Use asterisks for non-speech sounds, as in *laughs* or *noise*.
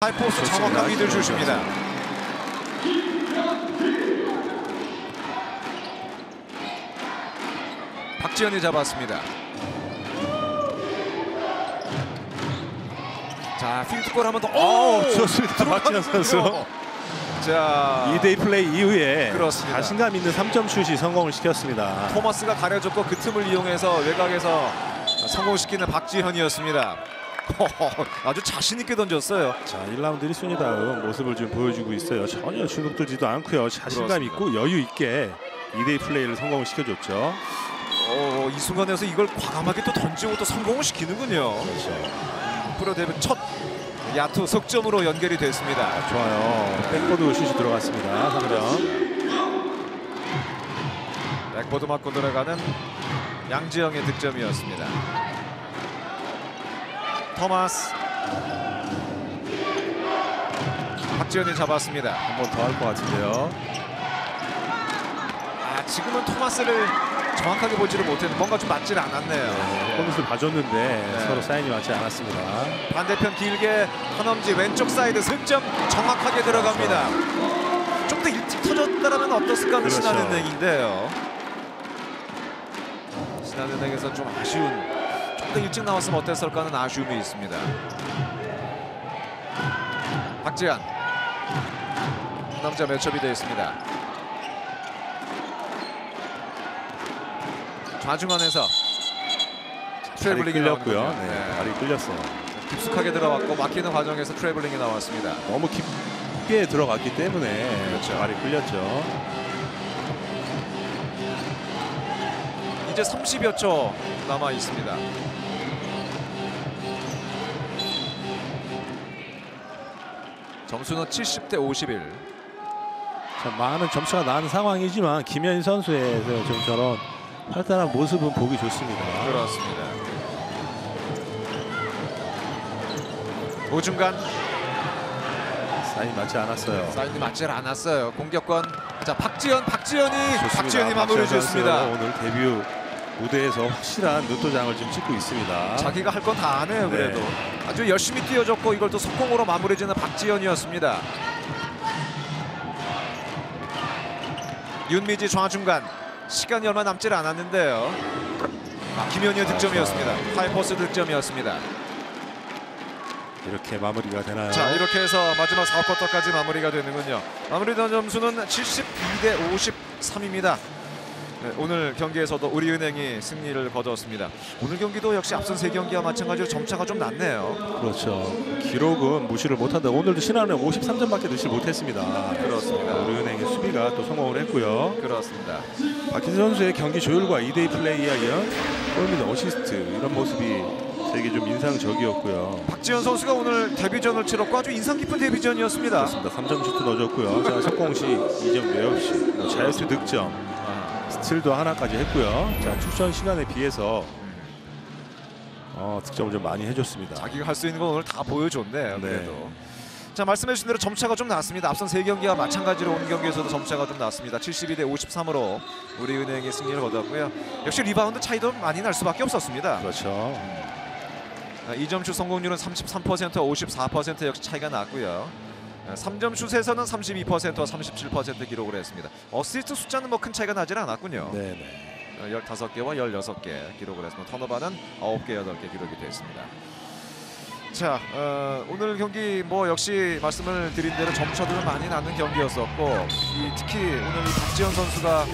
하이포스 정확한 미들 주십니다. 박지현이 잡았습니다. 자 필드골 한번 더. 오, 오, 좋습니다. 박지현 선수. 자 2대2 플레이 이후에 그렇습니다. 자신감 있는 3점 슛이 성공을 시켰습니다. 토마스가 가려줬고 그 틈을 이용해서 외곽에서 성공시키는 박지현이었습니다. *laughs* 아주 자신 있게 던졌어요. 자, 1라운드 1순위다운 모습을 좀 보여주고 있어요. 전혀 주눅들지도 않고요. 자신감. 있고 여유 있게 2대2 플레이를 성공을 시켜줬죠. 어, 이 순간에서 이걸 과감하게 또 던지고 또 성공을 시키는군요. 그렇죠. 프로 데뷔 첫 야투 석점으로 연결이 됐습니다. 좋아요. 백보드 슛이 들어갔습니다. 3점. 백보드 맞고 들어가는 양지영의 득점이었습니다. 토마스 박지현이 잡았습니다. 한 번 더 할 것 같은데요. 아 지금은 토마스를 정확하게 보지를 못했는데 뭔가 좀 맞질 않았네요. 코미스를 봐줬는데 네. 서로 사인이 맞지 않았습니다. 반대편 길게 터넘지 왼쪽 사이드 승점 정확하게 들어갑니다. 좀더 일찍 터졌다면 어땠을까 하는 그렇죠. 신한은행인데요. 신한은행에서 좀 아쉬운 좀 더 일찍 나왔으면 어땠을까 하는 아쉬움이 있습니다. 박지한 남자 매첩이 되어 있습니다. 좌중간에서 발이 트래블링이 끌렸고요. 나오는군요. 네, 네. 발이 끌렸어요. 깊숙하게 들어왔고 막히는 과정에서 트래블링이 나왔습니다. 너무 깊게 들어갔기 때문에 그렇죠. 발이 끌렸죠. 이제 30여 초 남아 있습니다. 점수는 70대 51. 참 많은 점수가 나는 상황이지만 김현 선수의 좀 저런 활달한 모습은 보기 좋습니다. 그렇습니다. 우중간 사인 맞지 않았어요. 사인이 맞지 않았어요. 공격권 자 박지현 박지현이 좋습니다. 박지현이 마무리 지었습니다. 오늘 데뷔 무대에서 확실한 눈도장을 지금 찍고 있습니다. 자기가 할 건 다 하네요. 네. 그래도 아주 열심히 뛰어줬고 이걸 또 속공으로 마무리지는 박지현이었습니다. 윤미지 좌중간 시간이 얼마 남질 않았는데요. 아, 김현희의 득점이었습니다. 하이퍼스 득점이었습니다. 이렇게 마무리가 되나요? 자 이렇게 해서 마지막 4쿼터까지 마무리가 되는군요. 마무리 된 점수는 72대 53입니다. 네, 오늘 경기에서도 우리은행이 승리를 거뒀습니다. 오늘 경기도 역시 앞선 세 경기와 마찬가지로 점차가 좀 낮네요. 그렇죠. 기록은 무시를 못한다. 오늘도 신한은 53점밖에 넣지 못했습니다. 그렇습니다. 우리은행의 수비가 또 성공을 했고요. 그렇습니다. 박희수 선수의 경기 조율과 2대2 플레이와 이런 골밑 어시스트 이런 모습이 되게 좀 인상적이었고요. 박지현 선수가 오늘 데뷔전을 치렀고 아주 인상 깊은 데뷔전이었습니다. 그렇습니다. 3점 슈트 넣어줬고요. 자, 석공 시 2점 외없이 뭐 자유투 득점, 아, 스틸도 하나까지 했고요. 자, 출전 시간에 비해서 어, 득점을 좀 많이 해줬습니다. 자기가 할 수 있는 건 오늘 다 보여줬네요. 네. 그래도. 자 말씀해주신 대로 점차가 좀 났습니다. 앞선 세 경기와 마찬가지로 온 경기에서도 점차가 좀 났습니다. 72 대 53으로 우리은행이 승리를 거뒀고요. 역시 리바운드 차이도 많이 날 수밖에 없었습니다. 그렇죠. 아, 2점슛 성공률은 33%, 54% 역시 차이가 났고요. 3점 슛에서는 32%와 37% 기록을 했습니다. 어시스트 숫자는 뭐 큰 차이가 나질 않았군요. 네네. 어, 15개와 16개 기록을 했습니다. 턴오버는 9개, 8개 기록이 됐습니다. 자, 어, 오늘 경기 뭐 역시 말씀을 드린 대로 점차도 좀 많이 나는 경기였었고 이 특히 오늘 이 박지현 선수가